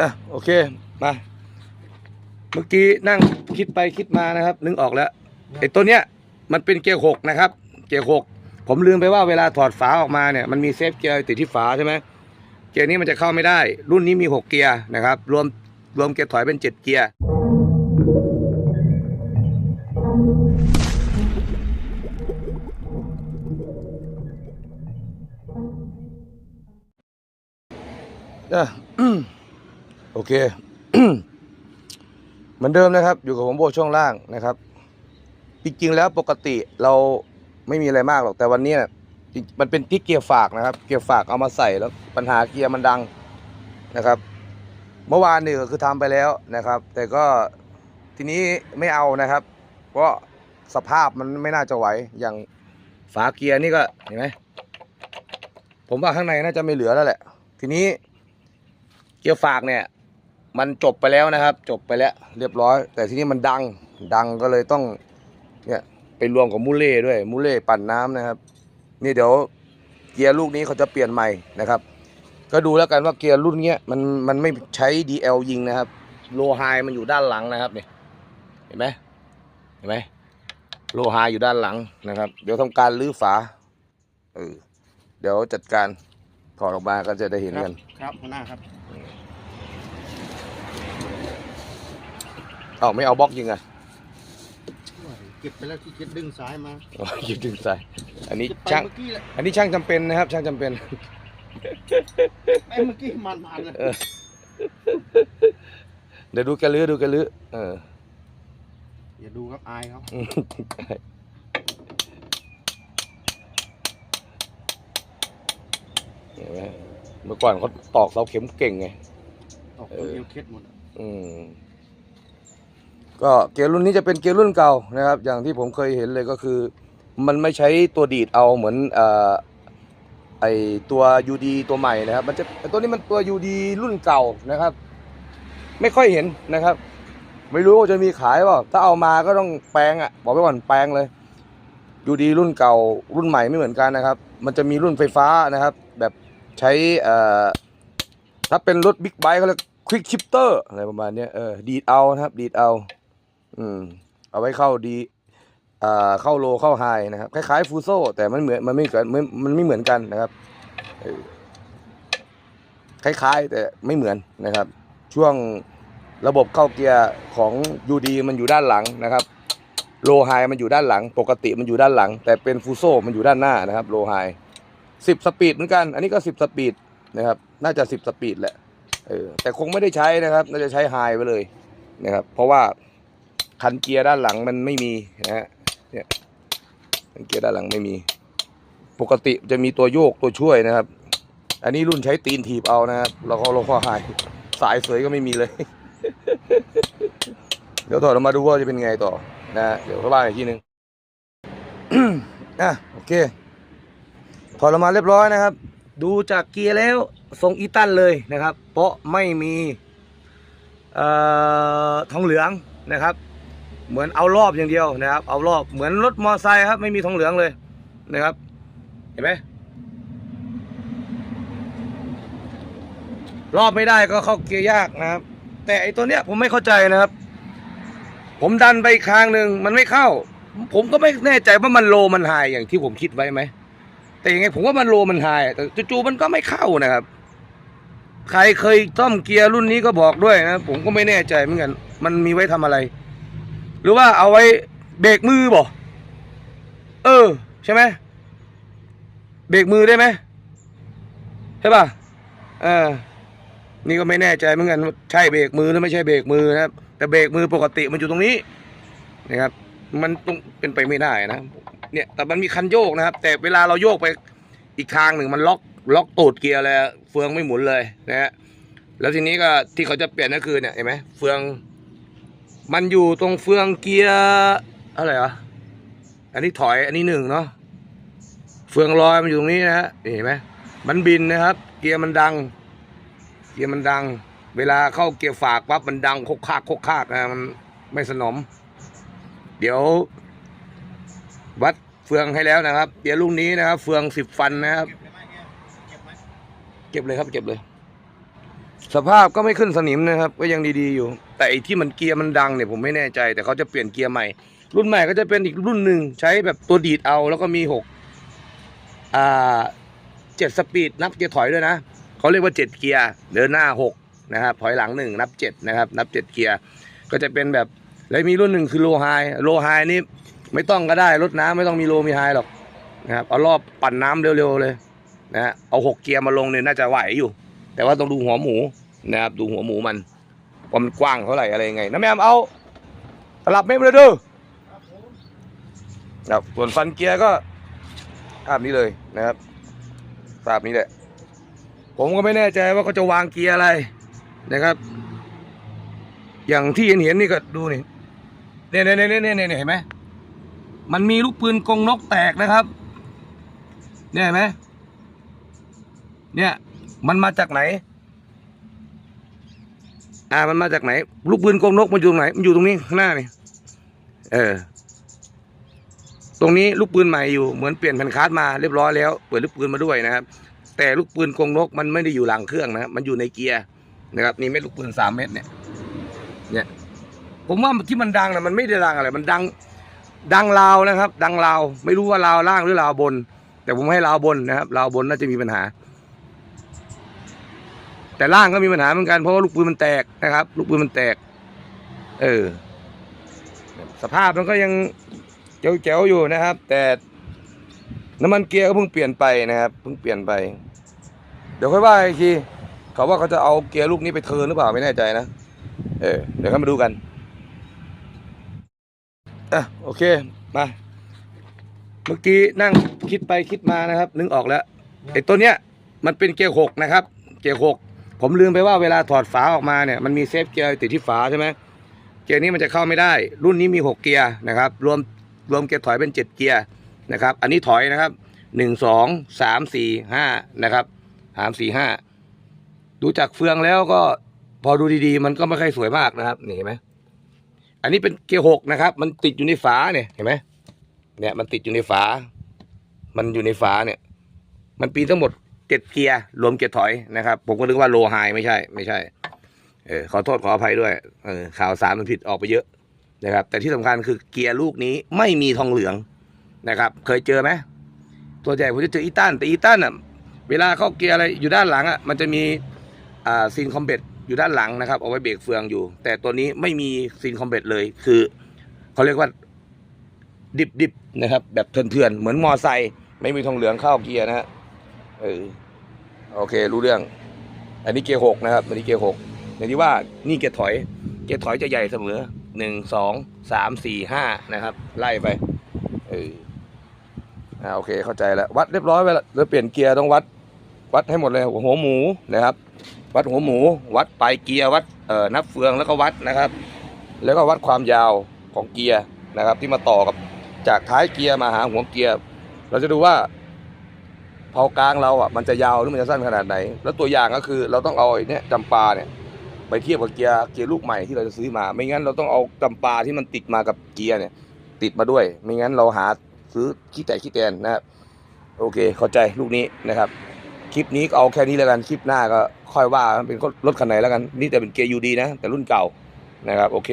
อะโอเคมา เมื่อกี้นั่งคิดไปคิดมานะครับ นึกออกแล้วไอ้ตัวเนี้ยมันเป็นเกียร์หกนะครับ เกียร์หกผมลืมไปว่าเวลาถอดฝาออกมาเนี่ยมันมีเซฟเกียร์ติดที่ฝาใช่ไหมเกียร์นี้มันจะเข้าไม่ได้ รุ่นนี้มีหกเกียร์นะครับ รวมรวมเกียร์ถอยเป็นเจ็ดเกียร์อะ โอเค เหมือนเดิมนะครับ อยู่กับผมโบช่วงล่างนะครับ จริงๆแล้วปกติเราไม่มีอะไรมากหรอกแต่วันนี้มันเป็นที่เกียร์ฝากนะครับ เกียร์ฝากเอามาใส่แล้วปัญหาเกียร์มันดังนะครับ เมื่อวานนี่ก็คือทำไปแล้วนะครับ แต่ก็ทีนี้ไม่เอานะครับ เพราะสภาพมันไม่น่าจะไหวอย่างฝาเกียร์นี่ก็เห็นไหมผมว่าข้างในน่าจะไม่เหลือแล้วแหละ ทีนี้เกียร์ฝากเนี่ย มันจบไปแล้วนะครับ จบไปแล้ว เรียบร้อย แต่ที่นี้มันดังดังก็เลยต้องเนี่ยไปรวมกับมูเล่ด้วยมูเล่ปั่นน้ำนะครับ นี่เดี๋ยวเกียร์ลูกนี้เขาจะเปลี่ยนใหม่นะครับ ก็ดูแล้วกันว่าเกียร์รุ่นเนี้ยมันมันไม่ใช้ DL ยิงนะครับโลไฮมันอยู่ด้านหลังนะครับนี่เห็นไหมเห็นไหมโลไฮอยู่ด้านหลังนะครับ เดี๋ยวทำการรื้อฝาเออเดี๋ยวจัดการถอดออกมาก็จะได้เห็นกัน ครับหัวหน้าครับ เอ้าไม่เอาบล็อกยิงอะเก็บไปแล้วที่เก็บดึงสายมาอ๋อยิงดึงใส่อันนี้เก็บไปช่างเมื่อกี้แหละอันนี้ช่างจำเป็นนะครับ ช่างจำเป็น ไอ้เมื่อกี้มันมันเลยเออเดี๋ยวดูแกลื้อดูแกลื้อเออ อย่าดูครับอายเขาอืมเห็นไหมเมื่อก่อนเขาตอกเสาเข็มเก่งไง ตกตัวเอวเคล็ดหมดอะอืม ก็เกียร์รุ่นนี้จะเป็นเกียร์รุ่นเก่านะครับ อย่างที่ผมเคยเห็นเลยก็คือ มันไม่ใช้ตัวดีดเอาเหมือนอไอตัว UD ตัวใหม่นะครับ มันจะตัวนี้มันตัว UD รุ่นเก่านะครับ ไม่ค่อยเห็นนะครับ ไม่รู้ว่าจะมีขายเปล่าถ้าเอามาก็ต้องแปลงอะ บอกไว้ก่อนแปลงเลย UD รุ่นเก่า รุ่นใหม่ไม่เหมือนกันนะครับ มันจะมีรุ่นไฟฟ้านะครับ แบบใช้เอ่อถ้าเป็นรถบิ๊กไบค์เขาเรียกควิกชิปเตอร์อะไรประมาณนี้เออดีดเอานะครับ ดีดเอา อืม เอาไว้เข้าดี อ่า เข้าโลเข้าไฮนะครับ คล้ายๆฟูโซแต่มันเหมือนมันไม่เหมือนมันมันไม่เหมือนกันนะครับคล้ายๆ แต่ไม่เหมือนนะครับ ช่วงระบบเข้าเกียร์ของยูดีมันอยู่ด้านหลังนะครับ โลไฮมันอยู่ด้านหลัง ปกติมันอยู่ด้านหลัง แต่เป็นฟูโซมันอยู่ด้านหน้านะครับ โลไฮสิบสปีดเหมือนกัน อันนี้ก็สิบสปีดนะครับ น่าจะสิบสปีดแหละเออแต่คงไม่ได้ใช้นะครับ น่าจะใช้ไฮไปเลยนะครับ เพราะว่า คันเกียร์ด้านหลังมันไม่มีนะฮะเนี่ยคันเกียร์ด้านหลังไม่มี ปกติจะมีตัวโยกตัวช่วยนะครับ อันนี้รุ่นใช้ตีนถีบเอานะครับแล้วก็ลงข้อไฮสายเสยก็ไม่มีเลย เดี๋ยวถอดออกมาดูว่าจะเป็นไงต่อนะฮะเดี๋ยวเข้าบ้านอีกทีหนึ่งอะโอเคถอดออกมาเรียบร้อยนะครับ ดูจากเกียร์แล้วทรงอีตันเลยนะครับ เพราะไม่มีเอ่อทองเหลืองนะครับ เหมือนเอารอบอย่างเดียวนะครับ เอารอบเหมือนรถมอไซค์ครับ ไม่มีทองเหลืองเลยนะครับ เห็นไหมรอบไม่ได้ก็เข้าเกียร์ยากนะครับ แต่ไอตัวเนี้ยผมไม่เข้าใจนะครับ ผมดันไปคางหนึ่งมันไม่เข้า ผมก็ไม่แน่ใจว่ามันโลมันไฮอย่างที่ผมคิดไว้ไหมแต่ยังไงผมว่ามันโลมันไฮแต่จู่ๆมันก็ไม่เข้านะครับ ใครเคยซ่อมเกียร์รุ่นนี้ก็บอกด้วยนะ ผมก็ไม่แน่ใจเหมือนกัน มันมีไว้ทำอะไร หรือว่าเอาไว้เบรกมือบ่เออ ใช่ไหมเบรกมือได้ไหมใช่ป่ะเออนี่ก็ไม่แน่ใจเหมือนกันใช่เบรกมือหรือไม่ใช่เบรกมือนะครับ แต่เบรกมือปกติมันอยู่ตรงนี้นะครับ มันต้องเป็นไปไม่ได้นะเนี่ยแต่มันมีคันโยกนะครับ แต่เวลาเราโยกไปอีกทางหนึ่งมันล็อกล็อกตูดเกียร์เลยเฟืองไม่หมุนเลยนะฮะแล้วทีนี้ก็ที่เขาจะเปลี่ยนก็คือเนี่ยเห็นไหมเฟือง มันอยู่ตรงเฟืองเกียร์อะไรอะอันนี้ถอยอันนี้หนึ่งเนาะเฟืองลอยมันอยู่ตรงนี้นะฮะเห็นไหมมันบินนะครับ เกียร์มันดัง เกียร์มันดัง เวลาเข้าเกียร์ฝากปั๊บมันดังโคกคากโคกคากนะมันไม่สนม เดี๋ยว วัดเฟืองให้แล้วนะครับ เดี๋ยวลูกนี้นะครับ เฟืองสิบฟันนะครับ เก็บเลยครับเก็บเลย สภาพก็ไม่ขึ้นสนิมนะครับ ก็ยังดีๆอยู่ แต่ไอ้ที่มันเกียร์มันดังเนี่ยผมไม่แน่ใจ แต่เขาจะเปลี่ยนเกียร์ใหม่ รุ่นใหม่ก็จะเป็นอีกรุ่นหนึ่งใช้แบบตัวดีดเอา แล้วก็มีหกอ่าเจ็ดสปีดนับเกียร์ถอยด้วยนะเขาเรียกว่าเจ็ดเกียร์เดินหน้าหกนะครับถอยหลังหนึ่งนับเจ็ดนะครับ นับเจ็ดเกียร์ก็จะเป็นแบบแล้วมีรุ่นหนึ่งคือโลไฮโลไฮนี่ไม่ต้องก็ได้รถน้ำไม่ต้องมีโลมีไฮหรอกนะครับเอารอบปั่นน้ำเร็วๆเลยนะเอาหกเกียร์มาลงเนี่ยน่าจะไหวอยู่ แต่ว่าต้องดูหัวหมูนะครับดูหัวหมูมันว่ามันกว้างเท่าไหร่อะไรยังไงน้าแมมเอาสลับไม่เลยด้อครับส่วนฟันเกียร์ก็ภาพนี้เลยนะครับภาพนี้แหละ ผมก็ไม่แน่ใจว่าเขาจะวางเกียร์อะไรนะครับ อย่างที่เห็นเห็นนี่ก็ดูนี่เนี่ยเนี่ยเนี่ยเนี่ยเนี่ยเห็นไหมมันมีลูกปืนกงนกแตกนะครับ เนี่ยเห็นไหมเนี่ย มันมาจากไหน อ่ามันมาจากไหน ลูกปืนกงนกมันอยู่ตรงไหน มันอยู่ตรงนี้ข้างหน้านี่ เออ ตรงนี้ลูกปืนใหม่อยู่ เหมือนเปลี่ยนแผ่นคาร์ดมาเรียบร้อยแล้ว เปิดลูกปืนมาด้วยนะครับ แต่ลูกปืนกงนกมันไม่ได้อยู่หลังเครื่องนะ มันอยู่ในเกียร์นะครับ นี่เม็ดลูกปืนสามเม็ดเนี่ย เนี่ย ผมว่าที่มันดังนะมันไม่ได้ดังอะไร มันดัง ดังลาวนะครับ ดังลาว ไม่รู้ว่าลาวล่างหรือลาวบน แต่ผมให้ลาวบนนะครับ ลาวบนน่าจะมีปัญหา แต่ล่างก็มีปัญหาเหมือนกันเพราะว่าลูกปืนมันแตกนะครับ ลูกปืนมันแตก เออ สภาพมันก็ยังเจ๋วๆอยู่นะครับ แต่น้ำมันเกียร์ก็เพิ่งเปลี่ยนไปนะครับเพิ่งเปลี่ยนไป เดี๋ยวค่อยว่าอีกทีเขาว่าเขาจะเอาเกียร์ลูกนี้ไปเทิร์นหรือเปล่าไม่แน่ใจนะเออเดี๋ยวค่อยมาดูกันอะโอเคมาเมื่อกี้นั่งคิดไปคิดมานะครับ นึกออกแล้วไอ้ตัวเนี้ยมันเป็นเกียร์หกนะครับ เกียร์หก ผมลืมไปว่าเวลาถอดฝาออกมาเนี่ยมันมีเซฟเกียร์ติดที่ฝาใช่ไหมเกียร์นี้มันจะเข้าไม่ได้ รุ่นนี้มีหกเกียร์นะครับรวมรวมเกียร์ถอยเป็นเจ็ดเกียร์นะครับ อันนี้ถอยนะครับหนึ่งสองสามสี่ห้านะครับสามสี่ห้าดูจากเฟืองแล้วก็พอดูดีๆ มันก็ไม่ค่อยสวยมากนะครับนี่เห็นไหมอันนี้เป็นเกียร์หกนะครับ มันติดอยู่ในฝาเนี่ยเห็นไหมเนี่ยมันติดอยู่ในฝา มันอยู่ในฝาเนี่ย มันปีทั้งหมด เจ็ดเกียร์รวมเกียร์ถอยนะครับ ผมก็นึกว่าโลไฮไม่ใช่ ไม่ใช่ เออขอโทษขออภัยด้วยเออข่าวสารมันผิดออกไปเยอะนะครับ แต่ที่สำคัญคือเกียร์ลูกนี้ไม่มีทองเหลืองนะครับ เคยเจอไหมตัวใหญ่ผมจะเจออีตันแต่อีตันอะเวลาเข้าเกียร์อะไรอยู่ด้านหลังอะมันจะมีอ่าซีนคอมเบตอยู่ด้านหลังนะครับ เอาไว้เบรกเฟืองอยู่ แต่ตัวนี้ไม่มีซีนคอมเบตเลย คือเขาเรียกว่าดิบดิบๆนะครับ แบบเถื่อนๆเหมือนมอไซค์ไม่มีทองเหลืองเข้าเกียร์นะฮะเออ โอเค รู้เรื่อง อันนี้เกียร์หกนะครับ อันนี้เกียร์หกอย่างที่ว่านี่เกียร์ถอย เกียร์ถอยจะใหญ่เสมอหนึ่งสองสามสี่ห้านะครับ ไล่ไปเอออ่าโอเคเข้าใจแล้ว วัดเรียบร้อยไปแล้วแล้วเปลี่ยนเกียร์ต้องวัด วัดให้หมดเลยหัวหมูนะครับ วัดหัวหมู วัดปลายเกียร์วัดเอ่อนับเฟืองแล้วก็วัดนะครับ แล้วก็วัดความยาวของเกียร์นะครับ ที่มาต่อกับจากท้ายเกียร์มาหาหัวเกียร์ เราจะดูว่า เผากลางเราอะมันจะยาวหรือมันจะสั้นขนาดไหน แล้วตัวอย่างก็คือเราต้องเอาไอ้เนี่ยจำปาเนี่ยไปเทียบกับเกียร์เกียร์ลูกใหม่ที่เราจะซื้อมา ไม่งั้นเราต้องเอาจำปาที่มันติดมากับเกียร์เนี่ย ติดมาด้วย ไม่งั้นเราหาซื้อขี้แต่ขี้แตนนะครับโอเค เข้าใจลูกนี้นะครับ คลิปนี้ก็เอาแค่นี้แล้วกันคลิปหน้าก็ค่อยว่าเป็นรถคันไหนแล้วกัน นี่แต่เป็นเกียร์ยูดีนะ แต่รุ่นเก่านะครับ โอเค